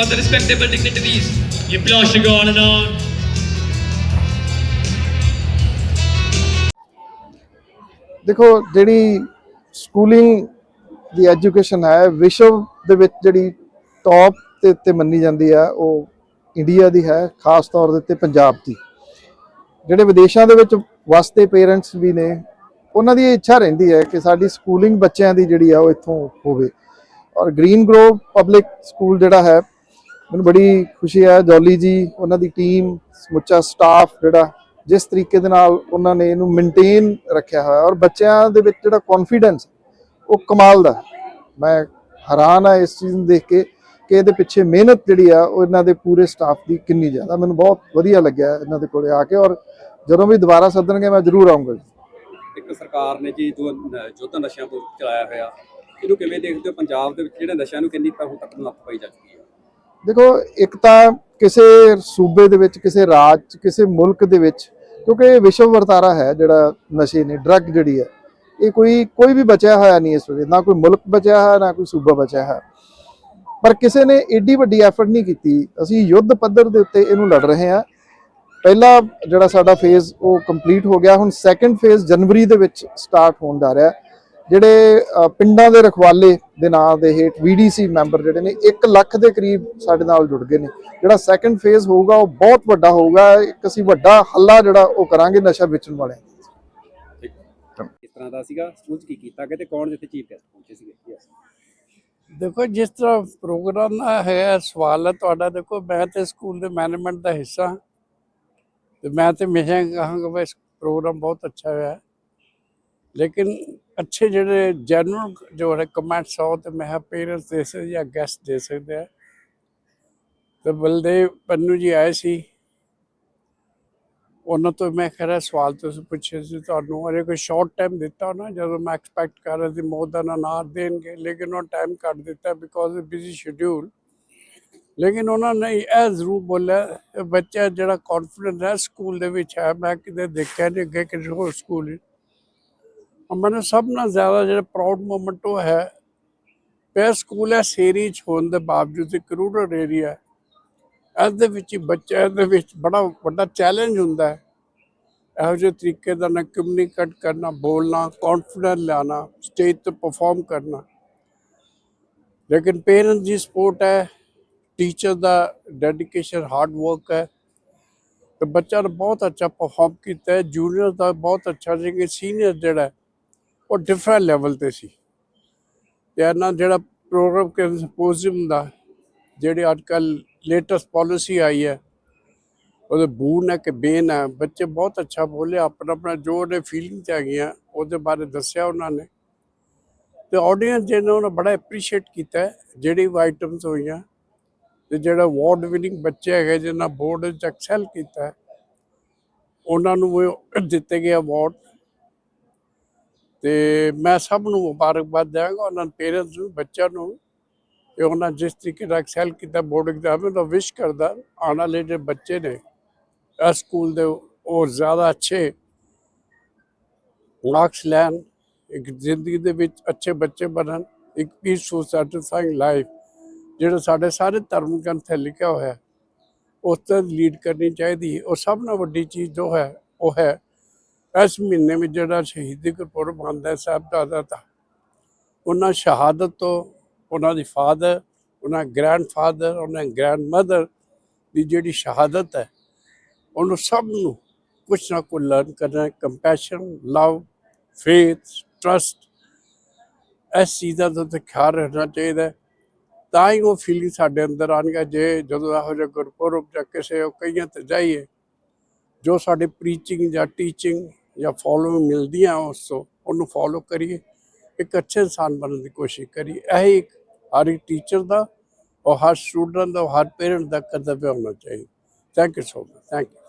for the respectable dignitaries. The applause should go on and on. ਦੇਖੋ, ਜਿਹੜੀ schooling ਦੀ education ਹੈ, ਵਿਸ਼ਵ ਦੇ ਵਿੱਚ ਜਿਹੜੀ ਟੌਪ ਤੇ ਉੱਤੇ ਮੰਨੀ ਜਾਂਦੀ ਹੈ, ਉਹ ਇੰਡੀਆ ਦੀ ਹੈ, ਖਾਸ ਤੌਰ ਦੇ ਉੱਤੇ ਪੰਜਾਬ ਦੀ ਜਿਹੜੇ ਵਿਦੇਸ਼ਾਂ ਦੇ ਵਿੱਚ ਵਸਦੇ ਪੇਰੈਂਟਸ ਵੀ ਨੇ, ਉਹਨਾਂ ਦੀ ਇਹ ਇੱਛਾ ਰਹਿੰਦੀ ਹੈ ਕਿ ਸਾਡੀ ਸਕੂਲਿੰਗ ਬੱਚਿਆਂ ਦੀ ਜਿਹੜੀ ਆ, ਉਹ ਇੱਥੋਂ ਹੋਵੇ ਔਰ ਗ੍ਰੀਨ ਗਰੋਵ ਪਬਲਿਕ ਸਕੂਲ ਜਿਹੜਾ ਹੈ ਮੈਨੂੰ ਬੜੀ ਖੁਸ਼ੀ ਹੈ, ਜੌਲੀ ਜੀ, ਉਹਨਾਂ ਦੀ ਟੀਮ ਸਮੁੱਚਾ ਸਟਾਫ ਜਿਹੜਾ, ਜਿਸ ਤਰੀਕੇ ਦੇ ਨਾਲ ਉਹਨਾਂ ਨੇ ਇਹਨੂੰ ਮੇਨਟੇਨ ਰੱਖਿਆ ਹੋਇਆ ਔਰ ਬੱਚਿਆਂ ਦੇ ਵਿੱਚ ਜਿਹੜਾ ਕੌਨਫੀਡੈਂਸ ਉਹ ਕਮਾਲ ਦਾ ਮੈਂ ਹੈਰਾਨ ਆ ਇਸ ਚੀਜ਼ ਨੂੰ ਦੇਖ ਕੇ ਕਿ ਇਹਦੇ ਪਿੱਛੇ ਮਿਹਨਤ ਜਿਹੜੀ ਆ, ਉਹ ਇਹਨਾਂ ਦੇ ਪੂਰੇ ਸਟਾਫ ਦੀ ਕਿੰਨੀ ਜ਼ਿਆਦਾ, ਮੈਨੂੰ ਬਹੁਤ ਵਧੀਆ ਲੱਗਿਆ ਇਹਨਾਂ ਦੇ ਕੋਲੇ ਆ ਕੇ ਔਰ ਜਦੋਂ ਵੀ ਦੁਬਾਰਾ ਸੱਦਣਗੇ, ਮੈਂ ਜ਼ਰੂਰ ਆਉਂਗਾ ਜੀ। ਇੱਕ ਸਰਕਾਰ ਨੇ ਜੀ, ਜੋ ਨ- ਨਸ਼ਿਆਂ ਤੋਂ ਚਲਾਇਆ ਹੋਇਆ, ਇਹਨੂੰ ਕਿਵੇਂ ਦੇਖਦੇ ਹੋ? ਪੰਜਾਬ ਦੇ ਵਿੱਚ ਜਿਹੜੇ ਨਸ਼ਿਆਂ ਨੂੰ ਕਿੰਨੀ ਤਰ੍ਹਾਂ ਤੱਕ ਨੱਥ ਪਾਈ ਜਾ ਹੈ? ਦੇਖੋ, ਇੱਕ ਤਾਂ ਕਿਸੇ ਸੂਬੇ ਦੇ ਵਿੱਚ, ਕਿਸੇ ਰਾਜ 'ਚ ਕਿਸੇ ਮੁਲਕ ਦੇ ਵਿੱਚ, ਕਿਉਂਕਿ ਇਹ ਵਿਸ਼ਵ ਵਰਤਾਰਾ ਹੈ ਜਿਹੜਾ ਨਸ਼ੇ ਨੇ ਡਰੱਗ ਜਿਹੜੀ ਹੈ, ਇਹ ਕੋਈ ਕੋਈ ਵੀ ਬਚਿਆ ਹੋਇਆ ਨਹੀਂ ਇਸ ਵੇਲੇ, ਨਾ ਕੋਈ ਮੁਲਕ ਬਚਿਆ ਹੈ ਨਾ ਕੋਈ ਸੂਬਾ ਬਚਿਆ ਹੈ ਪਰ ਕਿਸੇ ਨੇ ਏਡੀ ਵੱਡੀ ਐਫਰਟ ਨਹੀਂ ਕੀਤੀ। ਅਸੀਂ ਯੁੱਧ ਪੱਧਰ ਦੇ ਉੱਤੇ ਇਹਨੂੰ ਲੜ ਰਹੇ ਹਾਂ। ਪਹਿਲਾ ਜਿਹੜਾ ਸਾਡਾ ਫੇਜ਼ ਉਹ ਕੰਪਲੀਟ ਹੋ ਗਿਆ। ਹੁਣ ਸੈਕੰਡ ਫੇਜ਼ ਜਨਵਰੀ ਦੇ ਵਿੱਚ ਸਟਾਰਟ ਹੋਣ ਜਾ ਰਿਹਾ। ਹੈ। ਜਿਹੜੇ ਪਿੰਡਾਂ ਦੇ ਰਖਵਾਲੇ ਦੇ ਨਾਂ ਦੇ ਹੇਠ ਵੀਡੀਸੀ ਮੈਂਬਰ ਜਿਹੜੇ ਨੇ 1 ਲੱਖ ਦੇ ਕਰੀਬ ਸਾਡੇ ਨਾਲ ਜੁੜ ਗਏ ਨੇ ਜਿਹੜਾ ਸੈਕੰਡ ਫੇਜ਼ ਹੋਊਗਾ ਉਹ ਬਹੁਤ ਵੱਡਾ ਹੋਊਗਾ ਇੱਕ ਅਸੀਂ ਵੱਡਾ ਹੱਲਾ ਜਿਹੜਾ ਉਹ ਕਰਾਂਗੇ ਨਸ਼ਾ ਵੇਚਣ ਵਾਲਿਆਂ ਦਾ। ਇਸ ਤਰ੍ਹਾਂ ਦਾ ਸੀਗਾ ਸਕੂਲ 'ਚ ਕੀ ਕੀਤਾ ਗਿਆ ਤੇ ਕੌਣ ਜਿੱਥੇ ਚੀਫ ਗੈਸਟ ਪਹੁੰਚੇ ਸੀਗੇ. ਦੇਖੋ ਜਿਸ ਤਰ੍ਹਾਂ ਪ੍ਰੋਗਰਾਮ ਦਾ ਹੈ ਸਵਾਲ ਹੈ ਤੁਹਾਡਾ ਦੇਖੋ ਮੈਂ ਤੇ ਸਕੂਲ ਦੇ ਮੈਨੇਜਮੈਂਟ ਦਾ ਹਿੱਸਾ। ਤੇ ਮੈਂ ਤੇ ਹਮੇਸ਼ਾ ਕਹਾਂਗਾ ਵੀ ਪ੍ਰੋਗਰਾਮ ਬਹੁਤ ਅੱਛਾ ਹੋਇਆ ਹੈ। ਲੇਕਿਨ ਅੱਛੇ ਜਿਹੜੇ ਜਨਰਲ ਜੋ ਹੈ ਕਮੈਂਟਸ ਹੋ ਤੇ ਮੈਂ ਪੇਰੈਂਟਸ ਦੇ ਸਕਦੇ ਜਾਂ ਗੈਸਟ ਦੇ ਸਕਦੇ ਆ। ਤੇ ਬਲਦੇਵ ਪੰਨੂ ਜੀ ਆਏ ਸੀ। ਉਹਨਾਂ ਤੋਂ ਮੈਂ ਖਰਾ ਸਵਾਲ ਤੁਸੀਂ ਪੁੱਛੇ ਸੀ, ਤੁਹਾਨੂੰ ਅਰੇ ਕੋਈ ਸ਼ਾਰਟ ਟਾਈਮ ਦਿੱਤਾ ਨਾ ਜਦੋਂ ਮੈਂ ਐਕਸਪੈਕਟ ਕਰ ਰਿਹਾ ਸੀ ਮੋਰ ਦੈਨ ਅਨ ਆਰ ਦੇਣਗੇ? ਲੇਕਿਨ ਉਹ ਟਾਈਮ ਕੱਟ ਦਿੱਤਾ ਬਿਕੋਜ਼ ਆਫ ਬਿਜ਼ੀ ਸ਼ਡਿਊਲ ਲੇਕਿਨ ਉਹਨਾਂ ਨੇ ਇਹ ਜ਼ਰੂਰ ਬੋਲਿਆ ਬੱਚਾ ਜਿਹੜਾ ਕੌਨਫੀਡੈਂਟ ਹੈ ਸਕੂਲ ਦੇ ਵਿੱਚ ਹੈ, ਮੈਂ ਕਿਤੇ ਦੇਖਿਆ ਨਹੀਂ ਅੱਗੇ ਕਿਸੇ ਹੋਰ ਸਕੂਲ ਵਿੱਚ। ਮੈਨੂੰ ਸਭ ਨਾਲ ਜ਼ਿਆਦਾ ਜਿਹੜਾ ਪ੍ਰਾਊਡ ਮੂਮੈਂਟ ਉਹ ਹੈ ਪੇ ਸਕੂਲ ਹੈ ਸ਼ਹਿਰੀ 'ਚ ਹੋਣ ਦੇ ਬਾਵਜੂਦ ਇੱਕ ਰੂਰਲ ਏਰੀਆ ਇਸ ਦੇ ਵਿੱਚ ਹੀ ਬੱਚਿਆਂ ਦੇ ਵਿੱਚ ਬੜਾ ਵੱਡਾ ਚੈਲੰਜ ਹੁੰਦਾ ਹੈ। ਇਹੋ ਜਿਹੇ ਤਰੀਕੇ ਦਾ ਨਾ ਕਮਿਊਨੀਕੇਟ ਕਰਨਾ, ਬੋਲਣਾ ਕੌਨਫੀਡੈਂਸ ਲਿਆਣਾ ਸਟੇਜ ਤੇ ਪਰਫਾਰਮ ਕਰਨਾ। ਲੇਕਿਨ ਪੇਰੈਂਟਸ ਦੀ ਸਪੋਰਟ ਹੈ ਟੀਚਰ ਦਾ ਡੈਡੀਕੇਸ਼ਨ ਹਾਰਡ ਵਰਕ ਹੈ। ਤੇ ਬੱਚਾ ਨੇ ਬਹੁਤ ਅੱਛਾ ਪਰਫਾਰਮ ਕੀਤਾ ਹੈ। ਜੂਨੀਅਰ ਦਾ ਬਹੁਤ ਅੱਛਾ ਸੀ ਸੀਨੀਅਰ ਜਿਹੜਾ ਉਹ ਡਿਫਰੈਂਟ ਲੈਵਲ ਤੇ ਸੀ। ਤੇ ਇਹਨਾਂ ਜਿਹੜਾ ਪ੍ਰੋਗਰਾਮ ਕੇ ਸਿੰਪੋਜ਼ੀਅਮ ਦਾ, ਜਿਹੜੀ ਅੱਜ ਕੱਲ ਲੇਟੈਸਟ ਪਾਲਿਸੀ ਆਈ ਹੈ, ਉਹਦੇ ਬੂਨ ਹੈ ਕਿ ਬੇਨ ਹੈ। ਬੱਚੇ ਬਹੁਤ ਅੱਛਾ ਬੋਲੇ ਆਪਣਾ ਆਪਣਾ ਜੋ ਉਹਦੇ ਫੀਲਿੰਗ ਚ ਹੈਗੀਆਂ, ਉਹਦੇ ਬਾਰੇ ਦੱਸਿਆ ਉਹਨਾਂ ਨੇ। ਤੇ ਆਡੀਅנס ਜਿਹਨਾਂ ਉਹਨਾਂ ਬੜਾ ਐਪਰੀਸ਼ੀਏਟ ਕੀਤਾ ਜਿਹੜੀ ਆਈਟਮਸ ਹੋਈਆਂ, ਤੇ ਜਿਹੜਾ ਅਵਾਰਡ ਵਿਨਿੰਗ ਬੱਚੇ ਹੈਗੇ ਜਿਹਨਾਂ ਬੋਰਡ 'ਚ ਐਕਸੈਲ ਕੀਤਾ ਉਹਨਾਂ ਨੂੰ ਉਹ ਦਿੱਤੇ ਗਏ ਅਵਾਰਡ ਤੇ ਮੈਂ ਸਭ ਨੂੰ ਮੁਬਾਰਕਬਾਦ ਦਿਆਂਗਾ, ਉਹਨਾਂ ਪੇਰੈਂਟਸ ਨੂੰ, ਬੱਚਿਆਂ ਨੂੰ ਕਿ ਉਹਨਾਂ ਜਿਸ ਤਰੀਕੇ ਨਾਲ ਐਕਸੈਲ ਕੀਤਾ ਬੋਰਡ ਐਗਜ਼ਾਮ ਵਿੱਚ ਵਿਸ਼ ਕਰਦਾ, ਆਉਣ ਵਾਲੇ ਜਿਹੜੇ ਬੱਚੇ ਨੇ, ਇਸ ਸਕੂਲ ਦੇ ਉਹ ਜ਼ਿਆਦਾ ਅੱਛੇ ਮਾਰਕਸ ਲੈਣ, ਇੱਕ ਜ਼ਿੰਦਗੀ ਦੇ ਵਿੱਚ ਅੱਛੇ ਬੱਚੇ ਬਣਨ, ਇੱਕ ਪੀਸਫੁਲ ਸੈਟੀਸਫਾਈਂਗ ਲਾਈਫ ਜਿਹੜਾ ਸਾਡੇ ਸਾਰੇ ਧਰਮ ਗ੍ਰੰਥ 'ਤੇ ਲਿਖਿਆ ਹੋਇਆ ਉਸ ਤੇ ਲੀਡ ਕਰਨੀ ਚਾਹੀਦੀ ਹੈ। ਉਹ ਸਭ ਨਾਲੋਂ ਵੱਡੀ ਚੀਜ਼ ਜੋ ਹੈ, ਉਹ ਹੈ ਇਸ ਮਹੀਨੇ ਵਿੱਚ ਜਿਹੜਾ ਸ਼ਹੀਦੀ ਗੁਰਪੁਰਬ ਆਉਂਦਾ ਹੈ ਸਾਹਿਬਜ਼ਾਦਾ ਦਾ, ਉਹਨਾਂ ਸ਼ਹਾਦਤ ਤੋਂ ਉਹਨਾਂ ਦੀ ਫਾਦਰ, ਉਹਨਾਂ ਗ੍ਰੈਂਡਫਾਦਰ ਉਹਨਾਂ ਗ੍ਰੈਂਡਮਦਰ ਦੀ ਜਿਹੜੀ ਸ਼ਹਾਦਤ ਹੈ, ਉਹਨੂੰ ਸਭ ਨੂੰ ਕੁਛ ਨਾ ਕੁਛ ਲਰਨ ਕਰਨਾ ਕੰਪੈਸ਼ਨ ਲਵ ਫੇਥ ਟਰਸਟ ਇਸ ਚੀਜ਼ਾਂ ਦਾ ਤਾਂ ਖਿਆਲ ਰੱਖਣਾ ਚਾਹੀਦਾ ਤਾਂ ਹੀ ਉਹ ਫੀਲਿੰਗ ਸਾਡੇ ਅੰਦਰ ਆਉਣਗੇ ਜੇ ਜਦੋਂ ਇਹੋ ਜਿਹਾ ਗੁਰਪੁਰਬ ਜਾਂ ਕਿਸੇ ਉਹ ਕਈਆਂ ਤੇ ਜਾਈਏ, ਜੋ ਸਾਡੇ ਪ੍ਰੀਚਿੰਗ ਜਾਂ ਟੀਚਿੰਗ ਜਾਂ ਫੋਲੋਇੰਗ ਮਿਲਦੀਆਂ ਉਸ ਤੋਂ, ਉਹਨੂੰ ਫੋਲੋ ਕਰੀਏ। ਇੱਕ ਅੱਛੇ ਇਨਸਾਨ ਬਣਨ ਦੀ ਕੋਸ਼ਿਸ਼ ਕਰੀਏ। ਇਹ ਇੱਕ ਹਰ ਇੱਕ ਟੀਚਰ ਦਾ ਔਰ ਹਰ ਸਟੂਡੈਂਟ ਦਾ ਹਰ ਪੇਰੈਂਟ ਦਾ ਕਰਤੱਵ ਹੋਣਾ ਚਾਹੀਦਾ। Thank you so much thank you